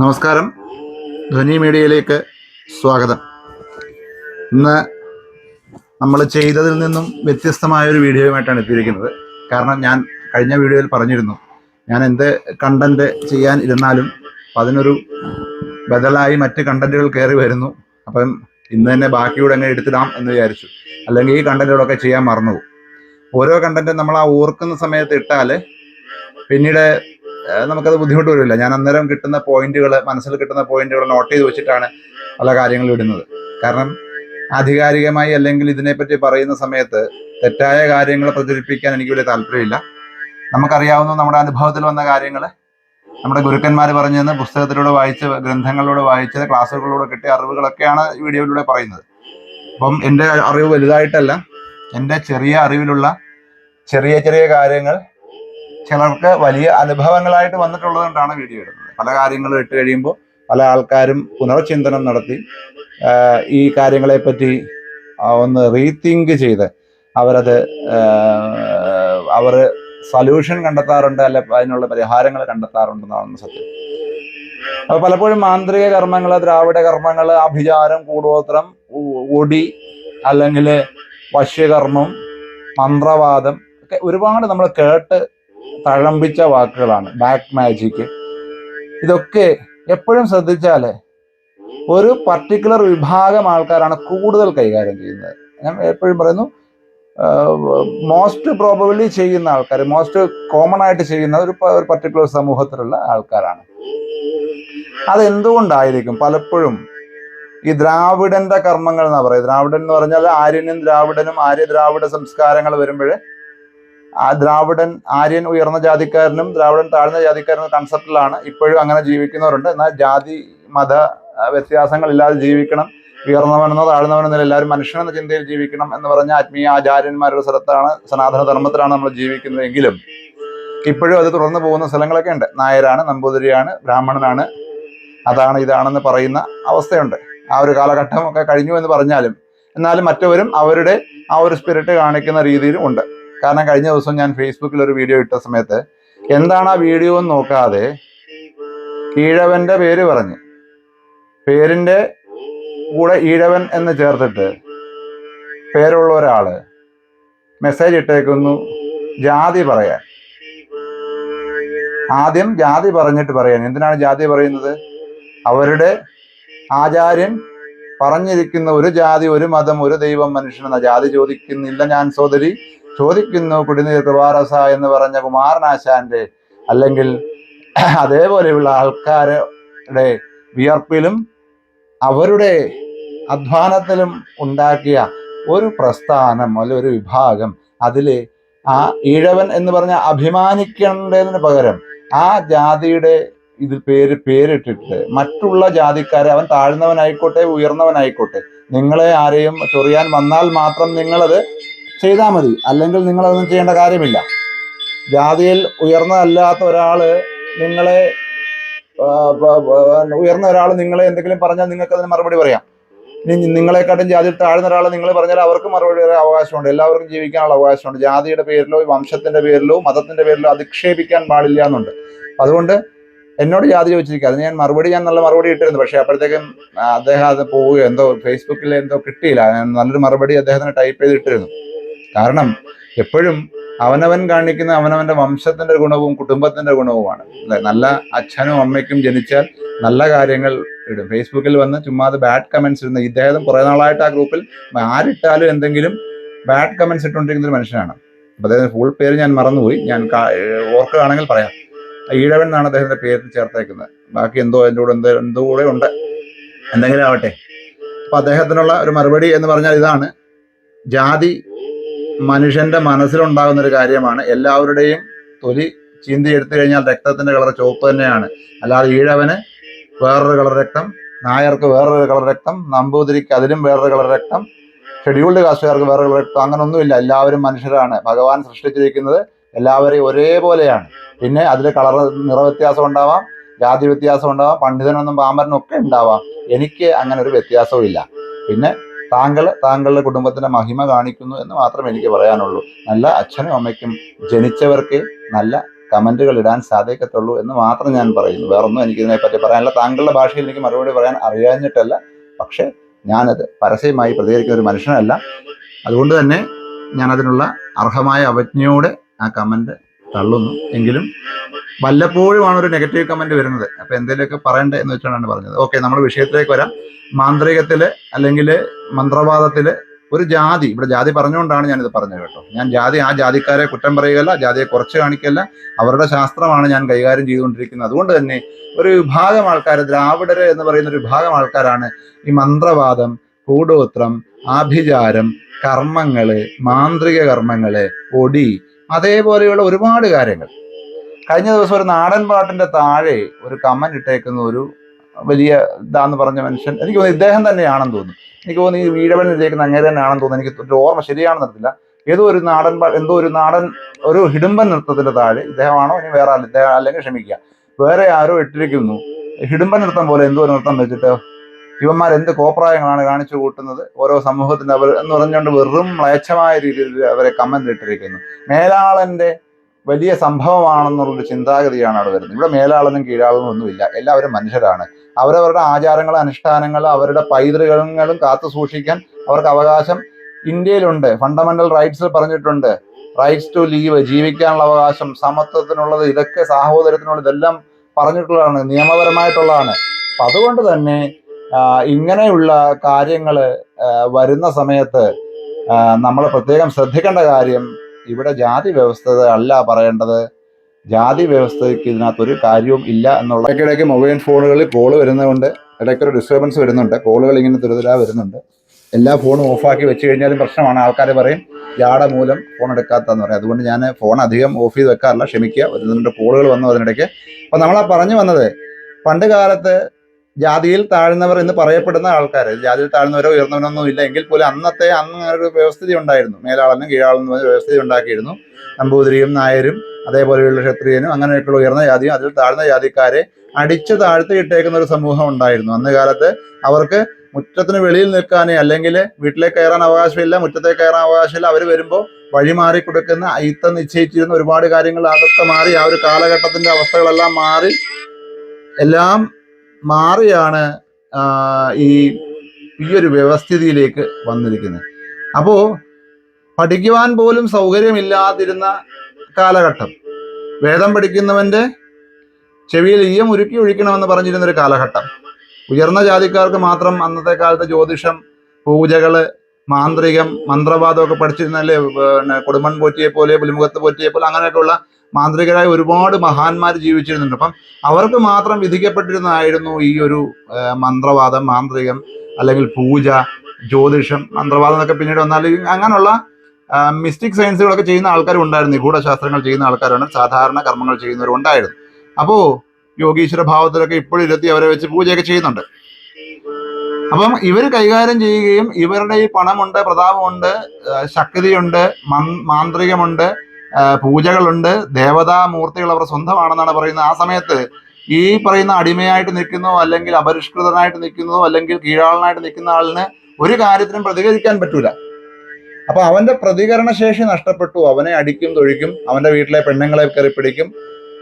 നമസ്കാരം. ധ്വനി മീഡിയയിലേക്ക് സ്വാഗതം. ഇന്ന് നമ്മൾ ചെയ്തതിൽ നിന്നും വ്യത്യസ്തമായ ഒരു വീഡിയോയുമായിട്ടാണ് എത്തിയിരിക്കുന്നത്. കാരണം ഞാൻ കഴിഞ്ഞ വീഡിയോയിൽ പറഞ്ഞിരുന്നു ഞാൻ എന്ത് കണ്ടന്റ് ചെയ്യാൻ ഇരുന്നാലും അതിനൊരു ബദലായി മറ്റ് കണ്ടന്റുകൾ കയറി വരുന്നു. അപ്പം ഇന്ന് തന്നെ ബാക്കിയൂടെ എങ്ങനെ എടുത്തിടാം എന്ന് വിചാരിച്ചു. അല്ലെങ്കിൽ ഈ കണ്ടന്റുകളൊക്കെ ചെയ്യാൻ മറന്നു ഓരോ കണ്ടന്റും നമ്മൾ ആ ഓർക്കുന്ന സമയത്ത് ഇട്ടാൽ പിന്നീട് നമുക്കത് ബുദ്ധിമുട്ട് വരില്ല. ഞാൻ അന്നേരം കിട്ടുന്ന പോയിന്റുകൾ മനസ്സിൽ കിട്ടുന്ന പോയിന്റുകൾ നോട്ട് ചെയ്ത് വെച്ചിട്ടാണ് പല കാര്യങ്ങളും ഇടുന്നത്. കാരണം ആധികാരികമായി അല്ലെങ്കിൽ ഇതിനെപ്പറ്റി പറയുന്ന സമയത്ത് തെറ്റായ കാര്യങ്ങൾ പ്രചരിപ്പിക്കാൻ എനിക്ക് വലിയ താല്പര്യമില്ല. നമുക്കറിയാവുന്ന നമ്മുടെ അനുഭവത്തിൽ വന്ന കാര്യങ്ങൾ നമ്മുടെ ഗുരുക്കന്മാർ പറഞ്ഞു തന്ന പുസ്തകത്തിലൂടെ വായിച്ച ഗ്രന്ഥങ്ങളിലൂടെ വായിച്ച് ക്ലാസ്സുകളിലൂടെ കിട്ടിയ അറിവുകളൊക്കെയാണ് ഈ വീഡിയോയിലൂടെ പറയുന്നത്. അപ്പം എന്റെ അറിവ് വലുതായിട്ടല്ല എന്റെ ചെറിയ അറിവിലുള്ള ചെറിയ ചെറിയ കാര്യങ്ങൾ ചിലർക്ക് വലിയ അനുഭവങ്ങളായിട്ട് വന്നിട്ടുള്ളത് കൊണ്ടാണ് വീഡിയോ ഇടുന്നത്. പല കാര്യങ്ങളും ഇട്ട് കഴിയുമ്പോൾ പല ആൾക്കാരും പുനർചിന്തനം നടത്തി ഈ കാര്യങ്ങളെപ്പറ്റി ഒന്ന് റീതിങ്ക് ചെയ്ത് അവരത് അവർ സൊല്യൂഷൻ കണ്ടെത്താറുണ്ട് അല്ല അതിനുള്ള പരിഹാരങ്ങൾ കണ്ടെത്താറുണ്ടെന്നാണ് സത്യം. അപ്പൊ പലപ്പോഴും മാന്ത്രിക കർമ്മങ്ങൾ ദ്രാവിഡ കർമ്മങ്ങൾ അഭിചാരം കൂടോത്രം ഒടി അല്ലെങ്കിൽ വശ്യകർമ്മം മന്ത്രവാദം ഒക്കെ ഒരുപാട് നമ്മൾ കേട്ട് തഴമ്പിച്ച വാക്കുകളാണ്. ബാക്ക് മാജിക് ഇതൊക്കെ എപ്പോഴും ശ്രദ്ധിച്ചാൽ ഒരു പർട്ടിക്കുലർ വിഭാഗം ആൾക്കാരാണ് കൂടുതൽ കൈകാര്യം ചെയ്യുന്നത്. ഞാൻ എപ്പോഴും പറയുന്നു മോസ്റ്റ് പ്രോബബിളി ചെയ്യുന്ന ആൾക്കാർ മോസ്റ്റ് കോമൺ ആയിട്ട് ചെയ്യുന്ന ഒരു പർട്ടിക്കുലർ സമൂഹത്തിലുള്ള ആൾക്കാരാണ്. അതെന്തുകൊണ്ടായിരിക്കും പലപ്പോഴും ഈ ദ്രാവിഡന്റെ കർമ്മങ്ങൾ എന്നാ പറയുക? ദ്രാവിഡൻ എന്ന് പറഞ്ഞാൽ ആര്യനും ദ്രാവിഡനും ആര്യ ദ്രാവിഡ സംസ്കാരങ്ങൾ വരുമ്പോൾ ആ ദ്രാവിഡൻ ആര്യൻ ഉയർന്ന ജാതിക്കാരനും ദ്രാവിഡൻ താഴ്ന്ന ജാതിക്കാരനും കൺസെപ്റ്റിലാണ് ഇപ്പോഴും അങ്ങനെ ജീവിക്കുന്നവരുണ്ട്. എന്നാൽ ജാതി മത വ്യത്യാസങ്ങളില്ലാതെ ജീവിക്കണം. ഉയർന്നവനെന്നോ താഴ്ന്നവനെന്നോ എല്ലാവരും മനുഷ്യനെന്ന ചിന്തയിൽ ജീവിക്കണം എന്ന് പറഞ്ഞ ആത്മീയ ആചാര്യന്മാരുടെ സ്ഥലത്താണ് സനാതന ധർമ്മത്തിലാണ് നമ്മൾ ജീവിക്കുന്നതെങ്കിലും ഇപ്പോഴും അത് തുടർന്ന് പോകുന്ന സ്ഥലങ്ങളൊക്കെ ഉണ്ട്. നായരാണ് നമ്പൂതിരിയാണ് ബ്രാഹ്മണനാണ്. അതാണ് ഇതാണെന്ന് പറയുന്ന അവസ്ഥയുണ്ട്. ആ ഒരു കാലഘട്ടം ഒക്കെ കഴിഞ്ഞു എന്ന് പറഞ്ഞാലും എന്നാലും മറ്റവരും അവരുടെ ആ ഒരു സ്പിരിറ്റ് കാണിക്കുന്ന രീതിയിലും ഉണ്ട്. കാരണം കഴിഞ്ഞ ദിവസം ഞാൻ ഫേസ്ബുക്കിൽ ഒരു വീഡിയോ ഇട്ട സമയത്ത് എന്താണ് ആ വീഡിയോ എന്ന് നോക്കാതെ ഈഴവന്റെ പേര് പറഞ്ഞ്. പേരിന്റെ കൂടെ ഈഴവൻ എന്ന് ചേർത്തിട്ട് പേരുള്ള ഒരാൾ മെസ്സേജ് ഇട്ടേക്കുന്നു ജാതി പറയാൻ. ആദ്യം ജാതി പറഞ്ഞിട്ട് പറയാൻ. എന്തിനാണ് ജാതി പറയുന്നത്? അവരുടെ ആചാര്യൻ പറഞ്ഞിരിക്കുന്ന ഒരു ജാതി ഒരു മതം ഒരു ദൈവം മനുഷ്യൻ എന്ന ജാതി ചോദിക്കുന്നില്ല ഞാൻ സോദരി ചോദിക്കുന്നു കുടിനീർ കൃപാരസ എന്ന് പറഞ്ഞ കുമാരനാശാന്റെ അല്ലെങ്കിൽ അതേപോലെയുള്ള ആൾക്കാരുടെ വിയർപ്പിലും അവരുടെ അധ്വാനത്തിലും ഉണ്ടാക്കിയ ഒരു പ്രസ്ഥാനം അല്ലെ ഒരു വിഭാഗം. അതിൽ ആ ഈഴവൻ എന്ന് പറഞ്ഞ അഭിമാനിക്കേണ്ടതിന് പകരം ആ ജാതിയുടെ ഇത് പേര് പേരിട്ടിട്ട് മറ്റുള്ള ജാതിക്കാരെ അവൻ താഴ്ന്നവനായിക്കോട്ടെ ഉയർന്നവനായിക്കോട്ടെ. നിങ്ങളെ ആരെയും ചൊറിയാൻ വന്നാൽ മാത്രം നിങ്ങളത് ചെയ്താൽ മതി. അല്ലെങ്കിൽ നിങ്ങൾ അതൊന്നും ചെയ്യേണ്ട കാര്യമില്ല. ജാതിയിൽ ഉയർന്നതല്ലാത്ത ഒരാൾ നിങ്ങളെ ഉയർന്ന ഒരാൾ നിങ്ങളെ എന്തെങ്കിലും പറഞ്ഞാൽ നിങ്ങൾക്ക് അതിന് മറുപടി പറയാം. നിങ്ങളെക്കാട്ടും ജാതിയിൽ താഴ്ന്ന ഒരാൾ നിങ്ങൾ പറഞ്ഞാൽ അവർക്ക് മറുപടി പറയാൻ അവകാശമുണ്ട്. എല്ലാവർക്കും ജീവിക്കാനുള്ള അവകാശമുണ്ട്. ജാതിയുടെ പേരിലോ വംശത്തിന്റെ പേരിലോ മതത്തിന്റെ പേരിലോ അധിക്ഷേപിക്കാൻ പാടില്ല എന്നുണ്ട്. അതുകൊണ്ട് എന്നോട് ജാതി ചോദിച്ചിരിക്കുക. അതിന് ഞാൻ മറുപടി ഞാൻ നല്ല മറുപടി ഇട്ടിരുന്നു. പക്ഷേ അപ്പോഴത്തേക്കും അദ്ദേഹം അത് പോവുകയോ എന്തോ ഫേസ്ബുക്കിൽ എന്തോ കിട്ടിയില്ല. നല്ലൊരു മറുപടി അദ്ദേഹത്തിന് ടൈപ്പ് ചെയ്തിട്ടിരുന്നു. കാരണം എപ്പോഴും അവനവൻ കാണിക്കുന്ന അവനവന്റെ വംശത്തിന്റെ ഗുണവും കുടുംബത്തിന്റെ ഗുണവുമാണ്. അല്ലെ? നല്ല അച്ഛനും അമ്മയ്ക്കും ജനിച്ചാൽ നല്ല കാര്യങ്ങൾ ഇടും. ഫേസ്ബുക്കിൽ വന്ന് ചുമ്മാതെ ബാഡ് കമന്റ്സ് ഇടുന്ന ഇദ്ദേഹം കുറെ നാളായിട്ട് ആ ഗ്രൂപ്പിൽ ആരിട്ടാലും എന്തെങ്കിലും ബാഡ് കമന്റ്സ് ഇട്ടുകൊണ്ടിരിക്കുന്ന ഒരു മനുഷ്യനാണ്. അപ്പൊ അദ്ദേഹത്തിന്റെ ഫുൾ പേര് ഞാൻ മറന്നുപോയി. ഞാൻ ഓർക്കുകയാണെങ്കിൽ പറയാം. ഈഴവൻ എന്നാണ് അദ്ദേഹത്തിന്റെ പേര് ചേർത്തേക്കുന്നത്. ബാക്കി എന്തോ എന്റെ കൂടെ എന്തോ എന്തോ കൂടെ ഉണ്ട്. എന്തെങ്കിലും ആവട്ടെ. അപ്പൊ അദ്ദേഹത്തിനുള്ള ഒരു മറുപടി എന്ന് പറഞ്ഞാൽ ഇതാണ്. ജാതി മനുഷ്യന്റെ മനസ്സിലുണ്ടാകുന്ന ഒരു കാര്യമാണ്. എല്ലാവരുടെയും തൊലി ചീന്തി എടുത്തു കഴിഞ്ഞാൽ രക്തത്തിന്റെ കളർ ചുവപ്പ് തന്നെയാണ്. അല്ലാതെ ഈഴവന് വേറൊരു കളർ രക്തം നായർക്ക് വേറൊരു കളർ രക്തം നമ്പൂതിരിക്ക് അതിലും വേറൊരു കളർ രക്തം ഷെഡ്യൂൾഡ് കാസ്റ്റുകാർക്ക് വേറെ രക്തം അങ്ങനൊന്നുമില്ല. എല്ലാവരും മനുഷ്യരാണ്. ഭഗവാൻ സൃഷ്ടിച്ചിരിക്കുന്നത് എല്ലാവരെയും ഒരേപോലെയാണ്. പിന്നെ അതിൽ കളർ നിറവ്യത്യാസം ഉണ്ടാവാം ജാതി വ്യത്യാസം ഉണ്ടാവാം പണ്ഡിതനൊന്നും പാമ്പരനും ഒക്കെ ഉണ്ടാവാം. എനിക്ക് അങ്ങനെ ഒരു വ്യത്യാസവും ഇല്ല പിന്നെ താങ്കൾ താങ്കളുടെ കുടുംബത്തിന്റെ മഹിമ കാണിക്കുന്നു എന്ന് മാത്രം എനിക്ക് പറയാനുള്ളൂ. നല്ല അച്ഛനും അമ്മയ്ക്കും ജനിച്ചവർക്ക് നല്ല കമന്റുകൾ ഇടാൻ സാധിക്കത്തുള്ളൂ എന്ന് മാത്രം ഞാൻ പറയുന്നു. വേറൊന്നും എനിക്ക് ഇതിനെപ്പറ്റി പറയാനില്ല. താങ്കളുടെ ഭാഷയിൽ എനിക്ക് മറുപടി പറയാൻ അറിയാഞ്ഞിട്ടല്ല. പക്ഷേ ഞാനത് പരസ്യമായി പ്രതികരിക്കുന്ന ഒരു മനുഷ്യനല്ല. അതുകൊണ്ട് തന്നെ ഞാൻ അതിനുള്ള അർഹമായ അവജ്ഞയോടെ ആ കമന്റ് തള്ളുന്നു. എങ്കിലും വല്ലപ്പോഴുമാണ് ഒരു നെഗറ്റീവ് കമന്റ് വരുന്നത്. അപ്പൊ എന്തെങ്കിലുമൊക്കെ പറയണ്ടേ എന്ന് വെച്ചാണ് പറഞ്ഞത്. ഓക്കെ നമ്മൾ വിഷയത്തിലേക്ക് വരാം. മാന്ത്രികത്തിൽ അല്ലെങ്കിൽ മന്ത്രവാദത്തിൽ ഒരു ജാതി ഇവിടെ ജാതി പറഞ്ഞുകൊണ്ടാണ് ഞാനിത് പറഞ്ഞത് കേട്ടോ. ഞാൻ ജാതി ആ ജാതിക്കാരെ കുറ്റം പറയുകയല്ല ജാതിയെ കുറച്ച് കാണിക്കല്ല അവരുടെ ശാസ്ത്രമാണ് ഞാൻ കൈകാര്യം ചെയ്തുകൊണ്ടിരിക്കുന്നത്. അതുകൊണ്ട് തന്നെ ഒരു വിഭാഗം ആൾക്കാർ ദ്രാവിഡര് എന്ന് പറയുന്ന ഒരു വിഭാഗം ആൾക്കാരാണ് ഈ മന്ത്രവാദം കൂടോത്രം ആഭിചാരം കർമ്മങ്ങൾ മാന്ത്രിക കർമ്മങ്ങൾ ഒടി അതേപോലെയുള്ള ഒരുപാട് കാര്യങ്ങൾ. കഴിഞ്ഞ ദിവസം ഒരു നാടൻ പാട്ടിന്റെ താഴെ ഒരു കമന്റ് ഇട്ടേക്കുന്ന ഒരു വലിയ ഇതാന്ന് പറഞ്ഞ മനുഷ്യൻ. എനിക്ക് തോന്നുന്നു ഇദ്ദേഹം തന്നെയാണെന്ന് തോന്നുന്നു. എനിക്ക് തോന്നുന്നു ഈ വീഴവൻ വിജയിക്കുന്ന അങ്ങേ തന്നെയാണെന്ന് തോന്നുന്നു. എനിക്ക് ഒരു ഓർമ്മ ശരിയാണെന്ന് അറിയത്തില്ല. ഏതോ ഒരു നാടൻ എന്തോ ഒരു നാടൻ ഒരു ഹിഡുമ്പൻ നൃത്തത്തിന്റെ താഴെ ഇദ്ദേഹമാണോ? ഇനി വേറെ ഇദ്ദേഹം അല്ലെങ്കിൽ ക്ഷമിക്കുക. വേറെ ആരോ ഇട്ടിരിക്കുന്നു. ഹിഡുമ്പൻ നൃത്തം പോലെ എന്തോ നൃത്തം വെച്ചിട്ട് ഇവന്മാർ എന്ത് കോപ്രായങ്ങളാണ് കാണിച്ചു കൂട്ടുന്നത്? ഓരോ സമൂഹത്തിന് അവർ എന്ന് പറഞ്ഞുകൊണ്ട് വെറും മ്ലേച്ഛമായ രീതിയിൽ അവരെ കമന്റ് ഇട്ടിരിക്കുന്നു. മേലാളന്റെ വലിയ സംഭവമാണെന്നുള്ളൊരു ചിന്താഗതിയാണ് അവിടെ വരുന്നത്. ഇവിടെ മേലാളനും കീഴാളനും ഒന്നുമില്ല. എല്ലാവരും മനുഷ്യരാണ്. അവരവരുടെ ആചാരങ്ങൾ അനുഷ്ഠാനങ്ങൾ അവരുടെ പൈതൃകങ്ങളും കാത്തു സൂക്ഷിക്കാൻ അവർക്ക് അവകാശം ഇന്ത്യയിലുണ്ട്. ഫണ്ടമെന്റൽ റൈറ്റ്സിൽ പറഞ്ഞിട്ടുണ്ട്. റൈറ്റ്സ് ടു ലീവ് ജീവിക്കാനുള്ള അവകാശം സമത്വത്തിനുള്ളത് ഇതൊക്കെ സാഹോദര്യത്തിനുള്ളത് ഇതെല്ലാം പറഞ്ഞിട്ടുള്ളതാണ് നിയമപരമായിട്ടുള്ളതാണ്. അപ്പം അതുകൊണ്ട് തന്നെ ഇങ്ങനെയുള്ള കാര്യങ്ങൾ വരുന്ന സമയത്ത് നമ്മൾ പ്രത്യേകം ശ്രദ്ധിക്കേണ്ട കാര്യം ഇവിടെ ജാതി വ്യവസ്ഥ അല്ല പറയേണ്ടത്. ജാതി വ്യവസ്ഥയ്ക്ക് ഇതിനകത്ത് ഒരു കാര്യവും ഇല്ല എന്നുള്ള ഇടയ്ക്കിടയ്ക്ക് മൊബൈൽ ഫോണുകളിൽ കോൾ വരുന്നതുകൊണ്ട് ഇടയ്ക്കൊരു ഡിസ്റ്റർബൻസ് വരുന്നുണ്ട്. കോളുകൾ ഇങ്ങനെ തുരുതരാ വരുന്നുണ്ട്. എല്ലാ ഫോണും ഓഫാക്കി വെച്ച് കഴിഞ്ഞാലും പ്രശ്നമാണ്. ആൾക്കാർ പറയും ജാട മൂലം ഫോൺ എടുക്കാത്തതെന്ന് പറയും. അതുകൊണ്ട് ഞാൻ ഫോൺ അധികം ഓഫ് ചെയ്ത് വെക്കാറില്ല ക്ഷമിക്കുക. വരുന്നുണ്ട് കോളുകൾ വന്നു അതിനിടയ്ക്ക് അപ്പം നമ്മളാ പറഞ്ഞു വന്നത് പണ്ട് കാലത്ത് ജാതിയിൽ താഴ്ന്നവർ എന്ന് പറയപ്പെടുന്ന ആൾക്കാർ ജാതിയിൽ താഴ്ന്നവരോ ഉയർന്നവരൊന്നും ഇല്ല എങ്കിൽ പോലും അന്നത്തെ അന്ന് ഒരു വ്യവസ്ഥിതി ഉണ്ടായിരുന്നു. മേലാളനും കീഴാളനും വ്യവസ്ഥിതി ഉണ്ടാക്കിയിരുന്നു. നമ്പൂതിരിയും നായരും അതേപോലെയുള്ള ക്ഷത്രിയനും അങ്ങനെയൊക്കെയുള്ള ഉയർന്ന ജാതിയും അതിൽ താഴ്ന്ന ജാതിക്കാരെ അടിച്ചു താഴ്ത്തിയിട്ടേക്കുന്ന ഒരു സമൂഹം ഉണ്ടായിരുന്നു. അന്ന് കാലത്ത് അവർക്ക് മുറ്റത്തിന് വെളിയിൽ നിൽക്കാനേ അല്ലെങ്കിൽ വീട്ടിലേക്ക് കയറാൻ അവകാശമില്ല മുറ്റത്തേക്ക് കയറാൻ അവകാശമില്ല. അവർ വരുമ്പോൾ വഴിമാറി കൊടുക്കുന്ന അയിത്തം നിശ്ചയിച്ചിരുന്ന ഒരുപാട് കാര്യങ്ങൾ അതൊക്കെ മാറി ആ ഒരു കാലഘട്ടത്തിന്റെ അവസ്ഥകളെല്ലാം മാറി എല്ലാം മാറിയാണ് ഈ ഈ ഒരു വ്യവസ്ഥിതിയിലേക്ക് വന്നിരിക്കുന്നത്. അപ്പോൾ പഠിക്കുവാൻ പോലും സൗകര്യമില്ലാതിരുന്ന കാലഘട്ടം. വേദം പഠിക്കുന്നവന്റെ ചെവിയിൽ ഈയം ഉരുക്കി ഒഴിക്കണമെന്ന് പറഞ്ഞിരുന്ന ഒരു കാലഘട്ടം. ഉയർന്ന ജാതിക്കാർക്ക് മാത്രം അന്നത്തെ കാലത്ത് ജ്യോതിഷം പൂജകൾ മാന്ത്രികം മന്ത്രവാദം ഒക്കെ പഠിച്ചിരുന്നല്ലേ പിന്നെ കൊടുമൺ പോറ്റിയെ പോലെ പുലിമുഖത്ത് പോറ്റിയെ പോലെ അങ്ങനെയൊക്കെയുള്ള മാന്ത്രികരായ ഒരുപാട് മഹാന്മാർ ജീവിച്ചിരുന്നുണ്ട്. അപ്പം അവർക്ക് മാത്രം വിധിക്കപ്പെട്ടിരുന്നതായിരുന്നു ഈ ഒരു മന്ത്രവാദം മാന്ത്രികം അല്ലെങ്കിൽ പൂജ ജ്യോതിഷം മന്ത്രവാദം എന്നൊക്കെ പിന്നീട് വന്നാൽ അങ്ങനെയുള്ള മിസ്റ്റിക് സയൻസുകളൊക്കെ ചെയ്യുന്ന ആൾക്കാരും ഉണ്ടായിരുന്നു. നിഗൂഢശാസ്ത്രങ്ങൾ ചെയ്യുന്ന ആൾക്കാരാണ്. സാധാരണ കർമ്മങ്ങൾ ചെയ്യുന്നവരും ഉണ്ടായിരുന്നു അപ്പോൾ യോഗീശ്വര ഭാവത്തിലൊക്കെ ഇപ്പോഴും ഇരുത്തി അവരെ വെച്ച് പൂജയൊക്കെ ചെയ്യുന്നുണ്ട്. അപ്പം ഇവർ കൈകാര്യം ചെയ്യുകയും ഇവരുടെ ഈ പണമുണ്ട് പ്രതാപമുണ്ട് ശക്തിയുണ്ട് മാന്ത്രികമുണ്ട് പൂജകളുണ്ട് ദേവതാമൂർത്തികൾ അവർ സ്വന്തമാണെന്നാണ് പറയുന്നത്. ആ സമയത്ത് ഈ പറയുന്ന അടിമയായിട്ട് നിൽക്കുന്നോ അല്ലെങ്കിൽ അപരിഷ്കൃതനായിട്ട് നിൽക്കുന്നതോ അല്ലെങ്കിൽ കീഴാളനായിട്ട് നിൽക്കുന്ന ആളിന് ഒരു കാര്യത്തിനും പ്രതികരിക്കാൻ പറ്റൂല. അപ്പൊ അവന്റെ പ്രതികരണ ശേഷി നഷ്ടപ്പെട്ടു. അവനെ അടിക്കും തൊഴിക്കും. അവന്റെ വീട്ടിലെ പെണ്ണുങ്ങളെ കയറി പിടിക്കും.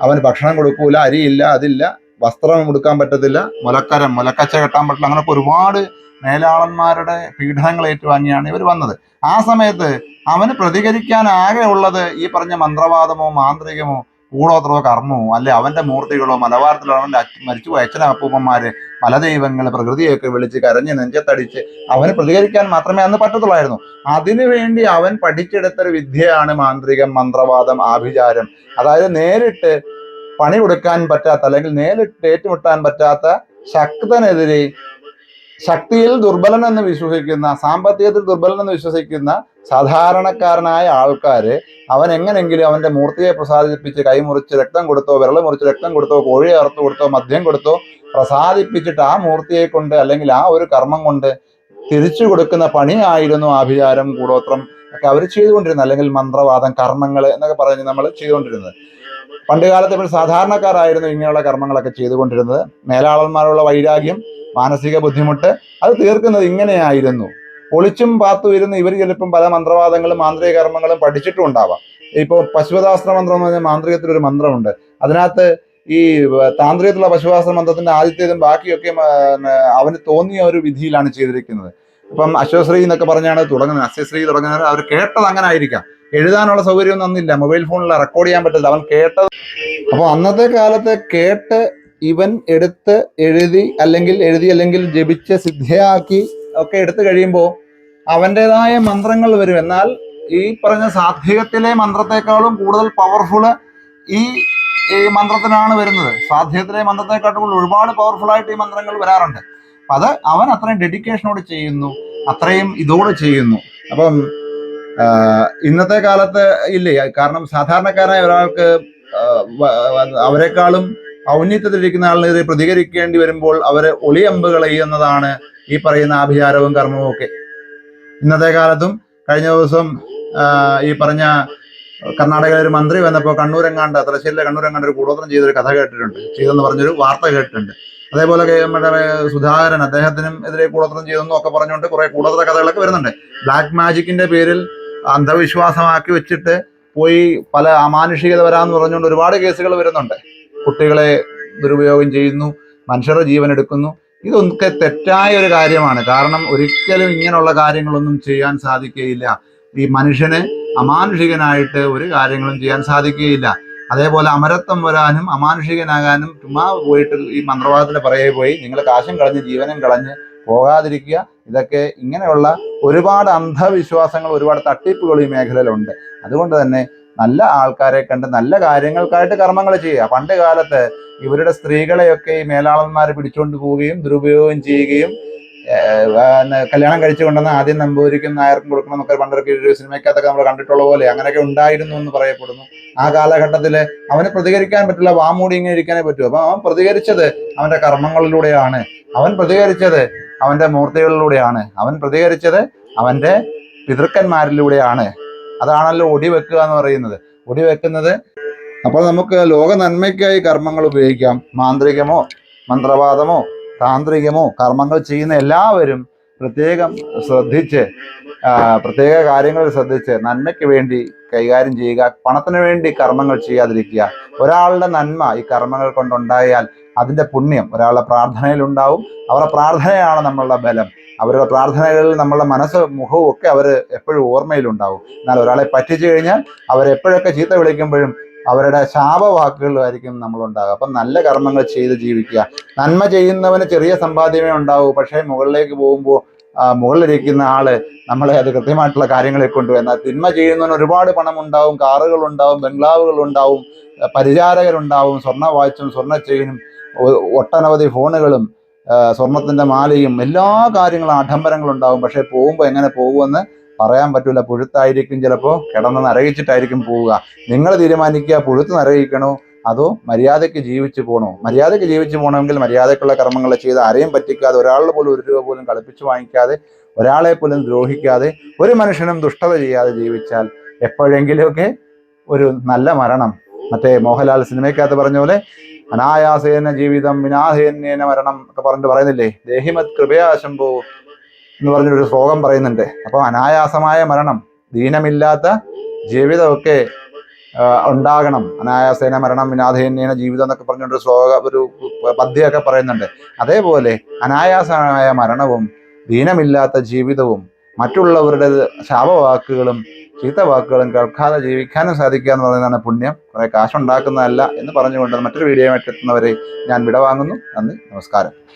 അവന് ഭക്ഷണം കൊടുക്കൂല അരിയില്ല അതില്ല. വസ്ത്രം കൊടുക്കാൻ പറ്റത്തില്ല. മുലക്കരം മുലക്കച്ച കെട്ടാൻ പറ്റില്ല. അങ്ങനെ ഒരുപാട് മേലാളന്മാരുടെ പീഡനങ്ങൾ ഏറ്റുവാങ്ങിയാണ് ഇവർ വന്നത്. ആ സമയത്ത് അവന് പ്രതികരിക്കാൻ ആകെ ഉള്ളത് ഈ പറഞ്ഞ മന്ത്രവാദമോ മാന്ത്രികമോ കൂടോത്രമോ കർമ്മമോ അല്ലെ അവന്റെ മൂർത്തികളോ മലബാരത്തിലോ അവന്റെ മരിച്ചു മരിച്ചുപോയ അച്ഛനപ്പൂപ്പന്മാര് മലദൈവങ്ങൾ പ്രകൃതിയൊക്കെ വിളിച്ച് കരഞ്ഞ് നെഞ്ചത്തടിച്ച് അവന് പ്രതികരിക്കാൻ മാത്രമേ അന്ന് പറ്റത്തുള്ളായിരുന്നു. അതിനുവേണ്ടി അവൻ പഠിച്ചെടുത്തൊരു വിദ്യയാണ് മാന്ത്രികം മന്ത്രവാദം ആഭിചാരം. അതായത് നേരിട്ട് പണി കൊടുക്കാൻ പറ്റാത്ത അല്ലെങ്കിൽ നേരിട്ട് ഏറ്റുമുട്ടാൻ പറ്റാത്ത ശക്തനെതിരെ ശക്തിയിൽ ദുർബലൻ എന്ന് വിശ്വസിക്കുന്ന സാമ്പത്തികത്തിൽ ദുർബലൻ എന്ന് വിശ്വസിക്കുന്ന സാധാരണക്കാരനായ ആൾക്കാര് അവൻ എങ്ങനെങ്കിലും അവന്റെ മൂർത്തിയെ പ്രസാദിപ്പിച്ച് കൈമുറിച്ച് രക്തം കൊടുത്തോ വിരൽ മുറിച്ച് രക്തം കൊടുത്തോ കോഴി അറുത്ത് കൊടുത്തോ മദ്യം കൊടുത്തോ പ്രസാദിപ്പിച്ചിട്ട് ആ മൂർത്തിയെ കൊണ്ട് അല്ലെങ്കിൽ ആ ഒരു കർമ്മം കൊണ്ട് തിരിച്ചു കൊടുക്കുന്ന പണിയായിരുന്നു ആഭിചാരം കൂടോത്രം ഒക്കെ അവർ ചെയ്തുകൊണ്ടിരുന്നത്. അല്ലെങ്കിൽ മന്ത്രവാദം കർമ്മങ്ങൾ എന്നൊക്കെ പറഞ്ഞ് നമ്മൾ ചെയ്തുകൊണ്ടിരുന്നത്. പണ്ട് കാലത്ത് ഇപ്പോൾ സാധാരണക്കാരായിരുന്നു ഇങ്ങനെയുള്ള കർമ്മങ്ങളൊക്കെ ചെയ്തുകൊണ്ടിരുന്നത്. മേലാളന്മാരുള്ള വൈരാഗ്യം മാനസിക ബുദ്ധിമുട്ട് അത് തീർക്കുന്നത് ഇങ്ങനെയായിരുന്നു. ഒളിച്ചും പാത്തും ഇരുന്ന് ഇവർ ചിലപ്പം പല മന്ത്രവാദങ്ങളും മാന്ത്രിക കർമ്മങ്ങളും പഠിച്ചിട്ടും ഉണ്ടാവാം ഇപ്പോൾ പശുവദാസ്ത്ര മന്ത്രം എന്ന് പറഞ്ഞാൽ മാന്ത്രികത്തിൽ ഒരു മന്ത്രമുണ്ട്. അതിനകത്ത് ഈ താന്ത്രികത്തിലുള്ള പശുവാസ മന്ത്രത്തിന്റെ ആദ്യത്തേതും ബാക്കിയൊക്കെ അവന് തോന്നിയ ഒരു വിധിയിലാണ് ചെയ്തിരിക്കുന്നത്. ഇപ്പം അശ്വശ്രീ എന്നൊക്കെ പറഞ്ഞാണ് തുടങ്ങുന്നത് അശ്വശ്രീ തുടങ്ങുന്നത്. അവർ കേട്ടത് അങ്ങനെ ആയിരിക്കാം. എഴുതാനുള്ള സൗകര്യമൊന്നും ഒന്നില്ല മൊബൈൽ ഫോണിൽ റെക്കോർഡ് ചെയ്യാൻ പറ്റില്ല അവൻ കേട്ടത് അപ്പോൾ അന്നത്തെ കാലത്ത് കേട്ട് ഇവൻ എടുത്ത് എഴുതി അല്ലെങ്കിൽ എഴുതി അല്ലെങ്കിൽ ജപിച്ച് സിദ്ധയാക്കി ഒക്കെ എടുത്തു കഴിയുമ്പോൾ അവന്റെതായ മന്ത്രങ്ങൾ വരും. എന്നാൽ ഈ പറഞ്ഞ സാധ്യത്തിലെ മന്ത്രത്തെക്കാളും കൂടുതൽ പവർഫുള്ള് ഈ ഈ മന്ത്രത്തിനാണ് വരുന്നത്. സാധ്യത്തിലെ മന്ത്രത്തെക്കാട്ടും ഒരുപാട് പവർഫുൾ ആയിട്ട് ഈ മന്ത്രങ്ങൾ വരാറുണ്ട്. അപ്പൊ അത് അവൻ അത്രയും ഡെഡിക്കേഷനോട് ചെയ്യുന്നു അത്രയും ഇതോടെ ചെയ്യുന്നു. അപ്പം ഇന്നത്തെ കാലത്ത് ഇല്ലേ കാരണം സാധാരണക്കാരായ ഒരാൾക്ക് അവരെക്കാളും ഔന്നിത്യത്തിലിരിക്കുന്ന ആളിനെതിരെ പ്രതികരിക്കേണ്ടി വരുമ്പോൾ അവരെ ഒളിയമ്പുകൾ ചെയ്യുന്നതാണ് ഈ പറയുന്ന ആഭിചാരവും കർമ്മവും ഒക്കെ. ഇന്നത്തെ കാലത്തും കഴിഞ്ഞ ദിവസം ഈ പറഞ്ഞ കർണാടകയിലെ ഒരു മന്ത്രി വന്നപ്പോൾ കണ്ണൂരെങ്ങാണ്ട് തലശ്ശേരിയിലെ കണ്ണൂരെങ്ങാണ്ട് ഒരു കൂടോത്രം ചെയ്തൊരു കഥ കേട്ടിട്ടുണ്ട്. ചെയ്തെന്ന് പറഞ്ഞൊരു വാർത്ത കേട്ടിട്ടുണ്ട്. അതേപോലെ നമ്മുടെ സുധാകരൻ അദ്ദേഹത്തിനും എതിരെ കൂടത്തരം ചെയ്തെന്നും ഒക്കെ പറഞ്ഞുകൊണ്ട് കുറെ കൂടത്തര കഥകളൊക്കെ വരുന്നുണ്ട്. ബ്ലാക്ക് മാജിക്കിന്റെ പേരിൽ അന്ധവിശ്വാസമാക്കി വെച്ചിട്ട് പോയി പല അമാനുഷികത വരാന്ന് പറഞ്ഞുകൊണ്ട് ഒരുപാട് കേസുകൾ വരുന്നുണ്ട്. കുട്ടികളെ ദുരുപയോഗം ചെയ്യുന്നു മനുഷ്യരുടെ ജീവൻ എടുക്കുന്നു. ഇതൊക്കെ തെറ്റായ ഒരു കാര്യമാണ്. കാരണം ഒരിക്കലും ഇങ്ങനെയുള്ള കാര്യങ്ങളൊന്നും ചെയ്യാൻ സാധിക്കുകയില്ല. ഈ മനുഷ്യന് അമാനുഷികനായിട്ട് ഒരു കാര്യങ്ങളും ചെയ്യാൻ സാധിക്കുകയില്ല. അതേപോലെ അമരത്വം വരാനും അമാനുഷികനാകാനും ചുമ്മാ പോയിട്ട് ഈ മന്ത്രവാദത്തിന്റെ പറയെ പോയി നിങ്ങൾ കാശും കളഞ്ഞ് ജീവനും കളഞ്ഞ് പോകാതിരിക്കുക. ഇതൊക്കെ ഇങ്ങനെയുള്ള ഒരുപാട് അന്ധവിശ്വാസങ്ങൾ ഒരുപാട് തട്ടിപ്പുകൾ ഈ മേഖലയിലുണ്ട്. അതുകൊണ്ട് തന്നെ നല്ല ആൾക്കാരെ കണ്ട് നല്ല കാര്യങ്ങൾക്കായിട്ട് കർമ്മങ്ങൾ ചെയ്യുക. പണ്ട് കാലത്ത് ഇവരുടെ സ്ത്രീകളെയൊക്കെ ഈ മേലാളന്മാർ പിടിച്ചുകൊണ്ട് പോവുകയും ദുരുപയോഗം ചെയ്യുകയും കല്യാണം കഴിച്ചു കൊണ്ടുവന്ന ആദ്യം നമ്പൂരിക്കും നായർക്കും കൊടുക്കണം എന്നൊക്കെ പണ്ടൊക്കെ ഒരു സിനിമയ്ക്കകത്തൊക്കെ നമ്മൾ കണ്ടിട്ടുള്ള പോലെ അങ്ങനെയൊക്കെ ഉണ്ടായിരുന്നു എന്ന് പറയപ്പെടുന്നു. ആ കാലഘട്ടത്തിൽ അവന് പ്രതികരിക്കാൻ പറ്റില്ല വാമൂടി ഇങ്ങനെ ഇരിക്കാനേ പറ്റൂ. അപ്പൊ അവൻ പ്രതികരിച്ചത് അവന്റെ കർമ്മങ്ങളിലൂടെയാണ്. അവൻ പ്രതികരിച്ചത് അവന്റെ മൂർത്തികളിലൂടെയാണ്. അവൻ പ്രതികരിച്ചത് അവന്റെ പിതൃക്കന്മാരിലൂടെയാണ്. അതാണല്ലോ ഒടി വെക്കുക എന്ന് പറയുന്നത്. ഒടി വെക്കുന്നത് അപ്പോൾ നമുക്ക് ലോക നന്മയ്ക്കായി കർമ്മങ്ങൾ ഉപയോഗിക്കാം. മാന്ത്രികമോ മന്ത്രവാദമോ താന്ത്രികമോ കർമ്മങ്ങൾ ചെയ്യുന്ന എല്ലാവരും പ്രത്യേകം ശ്രദ്ധിച്ച് പ്രത്യേക കാര്യങ്ങൾ ശ്രദ്ധിച്ച് നന്മയ്ക്ക് വേണ്ടി കൈകാര്യം ചെയ്യുക പണത്തിന് വേണ്ടി കർമ്മങ്ങൾ ചെയ്യാതിരിക്കുക. ഒരാളുടെ നന്മ ഈ കർമ്മങ്ങൾ കൊണ്ടുണ്ടായാൽ അതിന്റെ പുണ്യം ഒരാളുടെ പ്രാർത്ഥനയിൽ ഉണ്ടാവും. അവരുടെ പ്രാർത്ഥനയാണ് നമ്മളുടെ ബലം. അവരുടെ പ്രാർത്ഥനകളിൽ നമ്മളുടെ മനസ്സ് മുഖവും ഒക്കെ അവർ എപ്പോഴും ഓർമ്മയിലുണ്ടാവും എന്നാൽ ഒരാളെ പറ്റിച്ചു കഴിഞ്ഞാൽ അവരെപ്പോഴൊക്കെ ചീത്ത വിളിക്കുമ്പോഴും അവരുടെ ശാപവാക്കുകളായിരിക്കും നമ്മളുണ്ടാകുക അപ്പം നല്ല കർമ്മങ്ങൾ ചെയ്ത് ജീവിക്കുക. നന്മ ചെയ്യുന്നവന് ചെറിയ സമ്പാദ്യമേ ഉണ്ടാവൂ. പക്ഷേ മുകളിലേക്ക് പോകുമ്പോൾ മുകളിലിരിക്കുന്ന ആൾ നമ്മളെ അത് കൃത്യമായിട്ടുള്ള കാര്യങ്ങളെ കൊണ്ടുപോയി. എന്നാൽ തിന്മ ചെയ്യുന്നവന് ഒരുപാട് പണം ഉണ്ടാവും കാറുകൾ ഉണ്ടാവും ബംഗ്ലാവുകൾ ഉണ്ടാവും പരിചാരകരുണ്ടാവും സ്വർണ വാച്ചും സ്വർണ ചെയിനും ഒട്ടനവധി ഫോണുകളും സ്വർണത്തിന്റെ മാലയും എല്ലാ കാര്യങ്ങളും ആഡംബരങ്ങളുണ്ടാവും. പക്ഷേ പോകുമ്പോൾ എങ്ങനെ പോകുമെന്ന് പറയാൻ പറ്റൂല. പുഴുത്തായിരിക്കും ചിലപ്പോൾ കിടന്ന് നരകിച്ചിട്ടായിരിക്കും പോവുക. നിങ്ങൾ തീരുമാനിക്കുക പുഴുത്ത് നരകിക്കണോ? അതോ മര്യാദയ്ക്ക് ജീവിച്ചു പോകണോ മര്യാദയ്ക്ക് ജീവിച്ചു പോകണമെങ്കിൽ മര്യാദയ്ക്കുള്ള കർമ്മങ്ങൾ ചെയ്ത് ആരെയും പറ്റിക്കാതെ ഒരാളുടെ പോലും ഒരു രൂപ പോലും കളിപ്പിച്ചു വാങ്ങിക്കാതെ ഒരാളെ പോലും ദ്രോഹിക്കാതെ ഒരു മനുഷ്യനും ദുഷ്ടത ചെയ്യാതെ ജീവിച്ചാൽ എപ്പോഴെങ്കിലുമൊക്കെ ഒരു നല്ല മരണം. മറ്റേ മോഹൻലാൽ സിനിമയ്ക്കകത്ത് പറഞ്ഞ പോലെ അനായാസേന ജീവിതം വിനാഹേന്യേന മരണം ഒക്കെ പറഞ്ഞിട്ട് പറയുന്നില്ലേ? ദേഹിമത് കൃപയാശംഭോ എന്ന് പറഞ്ഞൊരു ശ്ലോകം പറയുന്നുണ്ട്. അപ്പോൾ അനായാസമായ മരണം ദീനമില്ലാത്ത ജീവിതമൊക്കെ ഉണ്ടാകണം. അനായാസേന മരണം വിനാധേന്യേന ജീവിതം എന്നൊക്കെ പറഞ്ഞൊരു ശ്ലോക ഒരു പദ്യമൊക്കെ പറയുന്നുണ്ട്. അതേപോലെ അനായാസമായ മരണവും ദീനമില്ലാത്ത ജീവിതവും മറ്റുള്ളവരുടെ ശാപവാക്കുകളും ചീത്ത വാക്കുകളും കേൾക്കാതെ ജീവിക്കാനും സാധിക്കുക എന്ന് പറയുന്നതാണ് പുണ്യം. കുറേ കാശുണ്ടാക്കുന്നതല്ല എന്ന് പറഞ്ഞുകൊണ്ട് മറ്റൊരു വീഡിയോ എത്തുന്നവരെ ഞാൻ വിടവാങ്ങുന്നു. നന്ദി നമസ്കാരം.